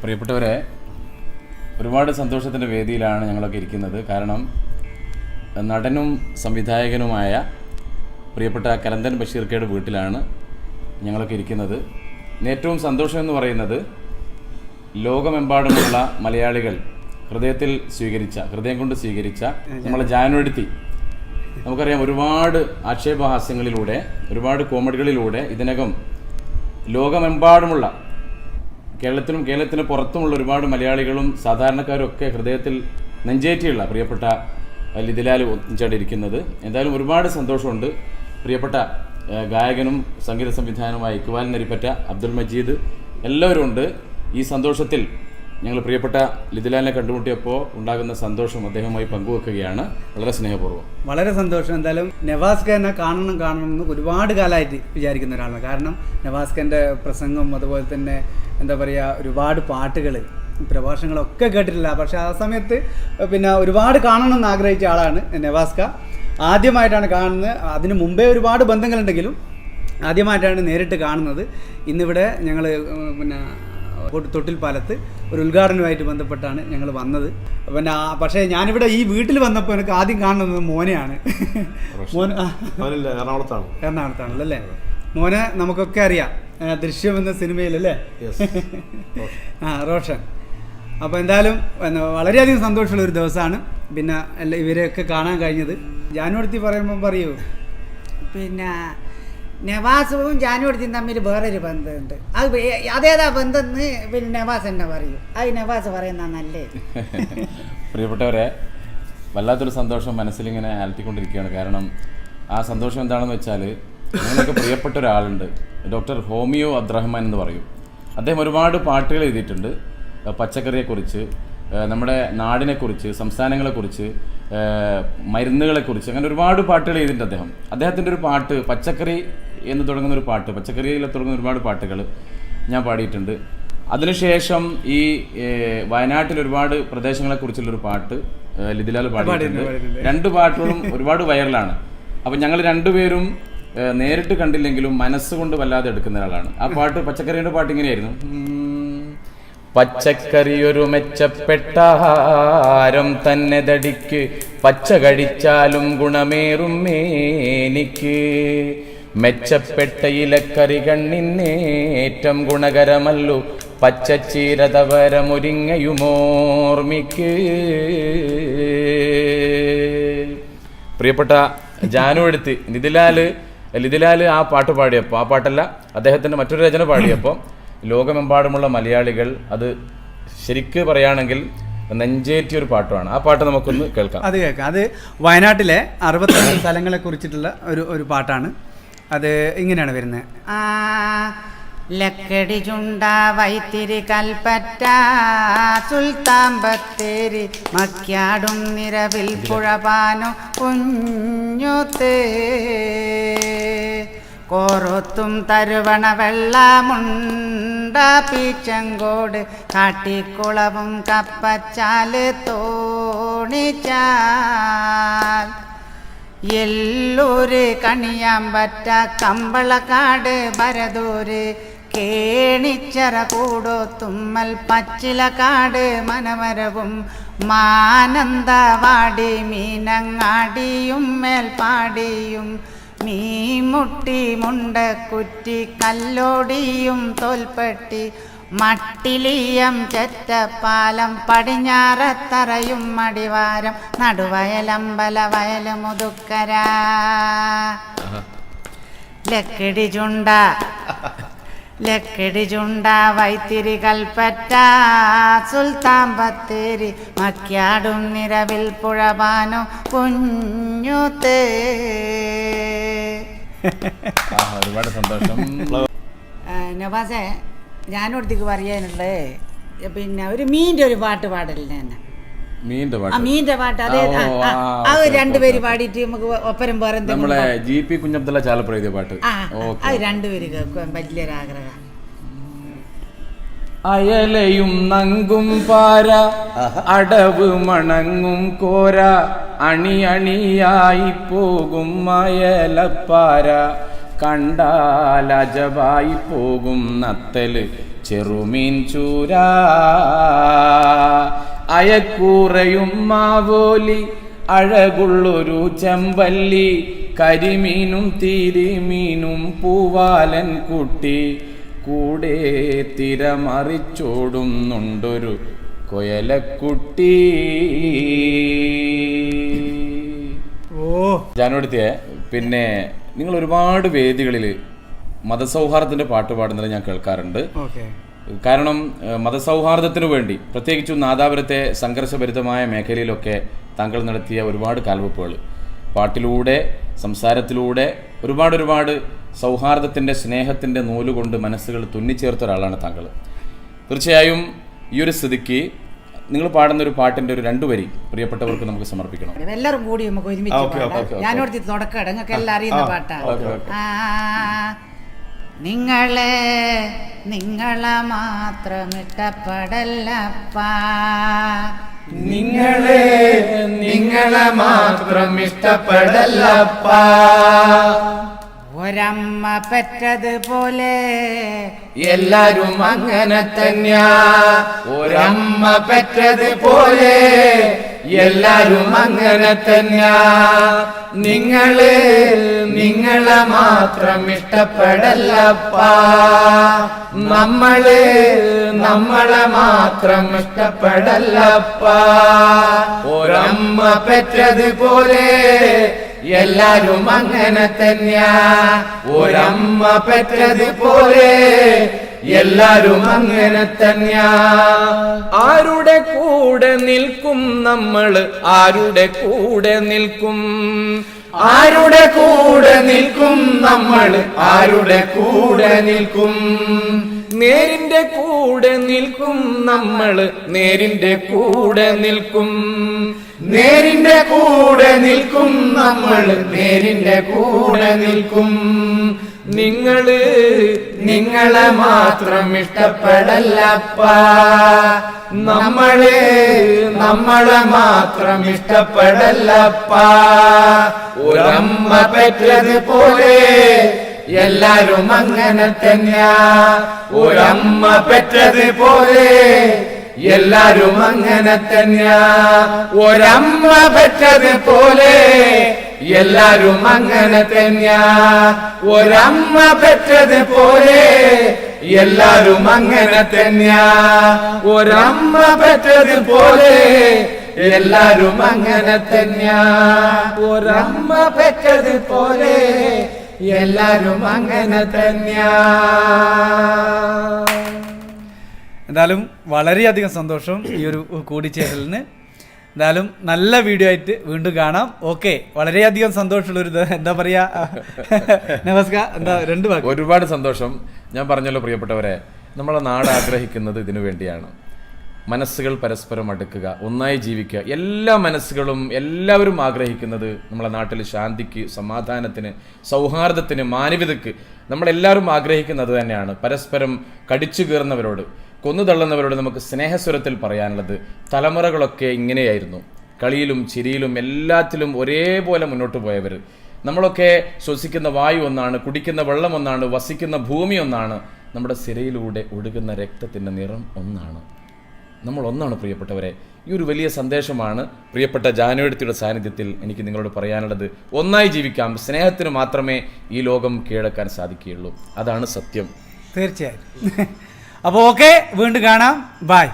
പ്രിയപ്പെട്ടവരെ ഒരുപാട് സന്തോഷത്തിന്റെ വേദിയിലാണ് ഞങ്ങളൊക്കെ ഇരിക്കുന്നത്. കാരണം നടനും സംവിധായകനുമായ പ്രിയപ്പെട്ട കലന്തൻ ബഷീർക്കയുടെ വീട്ടിലാണ് ഞങ്ങളൊക്കെ ഇരിക്കുന്നത്. ഏറ്റവും സന്തോഷം എന്ന് പറയുന്നത് ലോകമെമ്പാടുമുള്ള മലയാളികൾ ഹൃദയത്തിൽ സ്വീകരിച്ച ഹൃദയം കൊണ്ട് സ്വീകരിച്ച നമ്മളെ ജാനുവടുത്തി. നമുക്കറിയാം ഒരുപാട് ആക്ഷേപഹാസ്യങ്ങളിലൂടെ ഒരുപാട് കോമഡികളിലൂടെ ഇതിനകം ലോകമെമ്പാടുമുള്ള കേരളത്തിലും കേരളത്തിന് പുറത്തുമുള്ള ഒരുപാട് മലയാളികളും സാധാരണക്കാരും ഒക്കെ ഹൃദയത്തിൽ നെഞ്ചേറ്റിയുള്ള പ്രിയപ്പെട്ട ലിതിലാൽ ഒന്നിച്ചാണ്ടിരിക്കുന്നത് എന്തായാലും ഒരുപാട് സന്തോഷമുണ്ട്. പ്രിയപ്പെട്ട ഗായകനും സംഗീത സംവിധാനവുമായ ഇക്ബാൽ നരിപ്പറ്റ അബ്ദുൽ മജീദ് എല്ലാവരും ഉണ്ട്. ഈ സന്തോഷത്തിൽ ഞങ്ങൾ പ്രിയപ്പെട്ട ലിതിലാലിനെ കണ്ടുമുട്ടിയപ്പോൾ ഉണ്ടാകുന്ന സന്തോഷം അദ്ദേഹവുമായി പങ്കുവെക്കുകയാണ്. വളരെ സ്നേഹപൂർവം. വളരെ സന്തോഷം. എന്തായാലും നവാസ് ഖാനെ കാണണം കാണണം എന്ന് ഒരുപാട് കാലമായിട്ട് വിചാരിക്കുന്ന ഒരാളാണ്. കാരണം നവാസ് ഖാന്റെ പ്രസംഗം അതുപോലെ തന്നെ എന്താ പറയുക ഒരുപാട് പാട്ടുകൾ പ്രഭാഷണങ്ങളൊക്കെ കേട്ടിട്ടില്ല. പക്ഷെ ആ സമയത്ത് പിന്നെ ഒരുപാട് കാണണം എന്ന് ആഗ്രഹിച്ച ആളാണ് നെവാസ്ക. ആദ്യമായിട്ടാണ് കാണുന്നത്. അതിന് മുമ്പേ ഒരുപാട് ബന്ധങ്ങളുണ്ടെങ്കിലും ആദ്യമായിട്ടാണ് നേരിട്ട് കാണുന്നത്. ഇന്നിവിടെ ഞങ്ങൾ പിന്നെ തൊട്ടിൽ പാലത്ത് ഒരു ഉദ്ഘാടനവുമായിട്ട് ബന്ധപ്പെട്ടാണ് ഞങ്ങൾ വന്നത്. പിന്നെ പക്ഷേ ഞാനിവിടെ ഈ വീട്ടിൽ വന്നപ്പോൾ എനിക്ക് ആദ്യം കാണുന്നത് മോനെയാണ്. മോൻ എറണാകുളത്താണ്. എറണാകുളത്താണല്ലോ? അല്ലേ മോനെ നമുക്കൊക്കെ അറിയാം. ദൃശ്യം എന്ന സിനിമയിലല്ലേ? യെസ് ആ റോഷൻ. അപ്പോൾ എന്തായാലും വളരെയധികം സന്തോഷമുള്ള ഒരു ദിവസമാണ്. പിന്നെ അല്ല ഇവരെയൊക്കെ കാണാൻ കഴിഞ്ഞത്. ജാനുവടുത്തി പറയുമ്പോൾ പറയൂ. പിന്നെ നവാസും ജാനുവടുത്തിയും തമ്മിൽ വേറൊരു ബന്ധമുണ്ട്. അത് അതേതാ ബന്ധം എന്ന് പിന്നെ നവാസ് എന്നെ പറയൂ. അത് നവാസ് പറയുന്ന നല്ലേ? പ്രിയപ്പെട്ടവരെ വല്ലാത്തൊരു സന്തോഷം മനസ്സിലിങ്ങനെ അലട്ടിക്കൊണ്ടിരിക്കുകയാണ് കാരണം ആ സന്തോഷം എന്താണെന്ന് വെച്ചാൽ ഞങ്ങൾക്ക് പ്രിയപ്പെട്ട ഒരാളുണ്ട്. ഡോക്ടർ ഹോമിയോ അബ്ദ്രഹ്മാൻ എന്ന് പറയും. അദ്ദേഹം ഒരുപാട് പാട്ടുകൾ എഴുതിയിട്ടുണ്ട്. പച്ചക്കറിയെക്കുറിച്ച് നമ്മുടെ നാടിനെക്കുറിച്ച് സംസ്ഥാനങ്ങളെക്കുറിച്ച് മരുന്നുകളെക്കുറിച്ച് അങ്ങനെ ഒരുപാട് പാട്ടുകൾ എഴുതിയിട്ടുണ്ട് അദ്ദേഹം. അദ്ദേഹത്തിന്റെ ഒരു പാട്ട് പച്ചക്കറി എന്ന് തുടങ്ങുന്ന ഒരു പാട്ട് പച്ചക്കറിയിൽ തുടങ്ങുന്ന ഒരുപാട് പാട്ടുകൾ ഞാൻ പാടിയിട്ടുണ്ട്. അതിനുശേഷം ഈ വയനാട്ടിൽ ഒരുപാട് പ്രദേശങ്ങളെ കുറിച്ചുള്ള ഒരു പാട്ട് ലിതിലാൽ പാടിയിട്ടുണ്ട്. രണ്ട് പാട്ടുകളും ഒരുപാട് വൈറലാണ്. അപ്പം ഞങ്ങൾ രണ്ടുപേരും നേരിട്ട് കണ്ടില്ലെങ്കിലും മനസ്സുകൊണ്ട് വല്ലാതെ എടുക്കുന്ന ഒരാളാണ്. ആ പാട്ട് പച്ചക്കറിയുടെ പാട്ട് ഇങ്ങനെയായിരുന്നു. പച്ചക്കറി ഒരു മെച്ചപ്പെട്ട ആഹാരം തന്നെ തടിക്ക്. പച്ച കഴിച്ചാലും ഗുണമേറും എനിക്ക് മെച്ചപ്പെട്ട ഇലക്കറി കണ്ണിന്നേറ്റം ഗുണകരമല്ലു. പച്ചച്ചീരതവരമൊരിങ്ങയുമോർമിക്ക് പ്രിയപ്പെട്ട ജാനു എടുത്ത് ലിതിലാൽ ലിതിലാൽ ആ പാട്ട് പാടിയപ്പോൾ ആ പാട്ടല്ല അദ്ദേഹത്തിന്റെ മറ്റൊരു രചന പാടിയപ്പോൾ ലോകമെമ്പാടുമുള്ള മലയാളികൾ അത് ശരിക്ക് പറയുകയാണെങ്കിൽ നെഞ്ചേറ്റിയ ഒരു പാട്ടുമാണ്. ആ പാട്ട് നമുക്കൊന്ന് കേൾക്കാം. അത് കേൾക്കാം. അത് വയനാട്ടിലെ അറുപത്തഞ്ച് സ്ഥലങ്ങളെ കുറിച്ചിട്ടുള്ള ഒരു ഒരു പാട്ടാണ്. അത് ഇങ്ങനെയാണ് വരുന്നത്. ലക്കടി ചുണ്ട വൈത്തിരി കൽപ്പറ്റ സുൽത്താൻ ബത്തേരി മക്യാടും നിരവിൽ പുഴപാനു കുഞ്ഞുത്തേ കോറത്തും തരുവണ വെള്ളമുണ്ട പീച്ചങ്കോട് കാട്ടിക്കുളവും കപ്പച്ചാൽ തോണിച്ചാൽ. എല്ലൂര് കണിയാമ്പറ്റ കമ്പളക്കാട് ഭരതൂര് കേണിച്ചറ കൂടോ തുമ്മൽ പച്ചിലക്കാട് മനമരവും മാനന്തവാടി മീനങ്ങാടിയും മേൽപ്പാടിയും മീമുട്ടി മുണ്ടക്കുറ്റി കല്ലോടിയും തോൽപ്പെട്ടി മട്ടിലിയം ചെറ്റപ്പാലം പടിഞ്ഞാറത്തറയും മടിവാരം നടുവയലമ്പല വയൽ മുതുക്കര ലക്കിടി ചുണ്ട ലക്കിടി ചുണ്ട വൈത്തിരി കൽപ്പറ്റ സുൽത്താൻ ബത്തേരി മക്യാടും നിരവിൽ പുഴപാനോ കുഞ്ഞുത്തേ ഒരുപാട് സന്തോഷം. നവാസേ ഞാനോടത്തേക്ക് പറയാനുള്ളത് പിന്നെ ഒരു മീന്റെ ഒരു പാട്ട് പാടലില്ല തന്നെ മീന്റെ പാട്ട്. മീന്റെ പാട്ട്. അതെ ആ, രണ്ടുപേര്. പാടിയിട്ട് നമുക്ക് ഒപ്പരം വേറെ നമ്മളെ ജി പി കുഞ്ഞബ്ദുള്ള ചാലപ്പുഴ പാട്ട്. അത് രണ്ടുപേര് കേൾക്കാൻ വലിയൊരാഗ്രഹം. അയലയും നങ്കും പാര അടവ് മണങ്ങും കോര അണി അണിയായി പോകും അയലപ്പാര. കണ്ടാലജവായി പോകും നത്തൽ ചെറുമീൻ ചൂരാ. അയക്കൂറയും മാവോലി അഴകുള്ളൊരു ചെമ്പല്ലി കരിമീനും തീരിമീനും പൂവാലൻ കുട്ടി. കൂടെ തിരമറിച്ചോടുന്നുണ്ടൊരു കൊയലക്കുട്ടി. ഓ. ജാനോടുത്തിയെ പിന്നെ നിങ്ങൾ ഒരുപാട് വേദികളിൽ മതസൗഹാർദ്ദത്തിന്റെ പാട്ട് പാടുന്നത് ഞാൻ കേൾക്കാറുണ്ട്. കാരണം മതസൗഹാർദ്ദത്തിനു വേണ്ടി പ്രത്യേകിച്ചും നാദാപുരത്തെ സംഘർഷഭരിതമായ മേഖലയിലൊക്കെ താങ്കൾ നടത്തിയ ഒരുപാട് കാൽവെപ്പുകൾ. പാട്ടിലൂടെ സംസാരത്തിലൂടെ ഒരുപാട് ഒരുപാട് സൗഹാർദ്ദത്തിന്റെ സ്നേഹത്തിന്റെ നൂലുകൊണ്ട് മനസ്സുകൾ തുന്നിച്ചേർത്ത ഒരാളാണ് താങ്കൾ. തീർച്ചയായും ഈ ഒരു സ്ഥിതിക്ക് നിങ്ങൾ പാടുന്ന ഒരു പാട്ടിന്റെ ഒരു രണ്ടു വരി പ്രിയപ്പെട്ടവർക്ക് നമുക്ക് സമർപ്പിക്കണം. എല്ലാവരും കൂടി നമുക്ക് ഒരുമിച്ച്. ഞാനോട് തുടക്കം നിങ്ങൾക്ക് എല്ലാം അറിയുന്ന പാട്ടാ. Okay, okay. ആ, നിങ്ങളെ നിങ്ങളെ മാത്രം ഇഷ്ടപ്പെടല്ലപ്പാ നിങ്ങളെ നിങ്ങളെ മാത്രം ഇഷ്ടപ്പെടല്ലപ്പാ ഒരമ്മ പെറ്റതുപോലെ എല്ലാരും അങ്ങനെ തന്നെയാ. ഒരമ്മ പെറ്റതുപോലെ എല്ലാരും അങ്ങനെ തന്നെയാ നിങ്ങൾ നിങ്ങളെ മാത്രം ഇഷ്ടപ്പെടല്ലപ്പാ നമ്മൾ നമ്മളെ മാത്രം ഇഷ്ടപ്പെടല്ലപ്പാ ഒരമ്മ പെറ്റതുപോലെ എല്ലാരും അങ്ങനെ തന്നെയാ ഒരമ്മ പെറ്റതുപോലെ എല്ലാരും അങ്ങനെ തന്നെയാ. ആരുടെ കൂടെ നിൽക്കും നമ്മൾ ആരുടെ കൂടെ നിൽക്കും? ആരുടെ കൂടെ നിൽക്കും നമ്മൾ ആരുടെ കൂടെ നിൽക്കും? നേരിന്റെ കൂടെ നിൽക്കും നമ്മൾ നേരിന്റെ കൂടെ നിൽക്കും. നേരിന്റെ കൂടെ നിൽക്കും നമ്മൾ നേരിന്റെ കൂടെ നിൽക്കും. നിങ്ങൾ നിങ്ങളെ മാത്രം ഇഷ്ടപ്പെടല്ലപ്പ നമ്മളെ നമ്മളെ മാത്രം ഇഷ്ടപ്പെടല്ലപ്പാ ഒരമ്മ പെറ്റതുപോലെ എല്ലാരും അങ്ങനെ തന്നെയാ. ഒരമ്മ പെറ്റതുപോലെ എല്ലാരും അങ്ങനെ തന്നെയാ. ഒരമ്മ പെറ്റതുപോലെ എല്ലാരും അങ്ങനെ തന്നെയാ. ഒരമ്മ പെറ്റത് പോലെ എല്ലാരും അങ്ങനെ തന്നെയാ. ഒരമ്മ പെറ്റത് പോലെ എല്ലാരും അങ്ങനെ തന്നെയാ. ഒരമ്മ പെറ്റത് പോലെ എല്ലാരും അങ്ങനെ തന്നെയാ. എന്തായാലും വളരെയധികം സന്തോഷം ഈ ഒരു കൂടിച്ചേരലിന്. എന്തായാലും നല്ല വീഡിയോ ആയിട്ട് വീണ്ടും കാണാം. ഓക്കെ വളരെയധികം സന്തോഷമുള്ള ഒരു എന്താ പറയാ? നമസ്കാർ എന്താ രണ്ട് ഒരുപാട് സന്തോഷം. ഞാൻ പറഞ്ഞല്ലോ പ്രിയപ്പെട്ടവരെ നമ്മളെ നാട് ആഗ്രഹിക്കുന്നത് ഇതിനു വേണ്ടിയാണ്. മനസ്സുകൾ പരസ്പരം അടുക്കുക ഒന്നായി ജീവിക്കുക. എല്ലാ മനസ്സുകളും എല്ലാവരും ആഗ്രഹിക്കുന്നത് നമ്മളെ നാട്ടിൽ ശാന്തിക്ക് സമാധാനത്തിന് സൗഹാർദ്ദത്തിന് മാനവികതയ്ക്ക് നമ്മളെല്ലാവരും ആഗ്രഹിക്കുന്നത് തന്നെയാണ്. പരസ്പരം കടിച്ചു കീറുന്നവരോട്. കൊന്നു തള്ളുന്നവരോട് നമുക്ക് സ്നേഹസ്വരത്തിൽ പറയാനുള്ളത് തലമുറകളൊക്കെ ഇങ്ങനെയായിരുന്നു. കളിയിലും ചിരിയിലും എല്ലാത്തിലും ഒരേപോലെ മുന്നോട്ട് പോയവർ നമ്മളൊക്കെ ശ്വസിക്കുന്ന വായു ഒന്നാണ് കുടിക്കുന്ന വെള്ളം ഒന്നാണ് വസിക്കുന്ന ഭൂമി ഒന്നാണ്. നമ്മുടെ സിരയിലൂടെ ഒഴുകുന്ന രക്തത്തിന്റെ നിറം ഒന്നാണ്. നമ്മൾ ഒന്നാണ് പ്രിയപ്പെട്ടവരെ. ഈ ഒരു വലിയ സന്ദേശമാണ് പ്രിയപ്പെട്ട ജാനുവരിത്തിയുടെ സാന്നിധ്യത്തിൽ എനിക്ക് നിങ്ങളോട് പറയാനുള്ളത്. ഒന്നായി ജീവിക്കാം. സ്നേഹത്തിന് മാത്രമേ ഈ ലോകം കീഴടക്കാൻ സാധിക്കുകയുള്ളൂ. അതാണ് സത്യം. തീർച്ചയായും. അപ്പോൾ ഓക്കെ വീണ്ടും കാണാം. ബായ്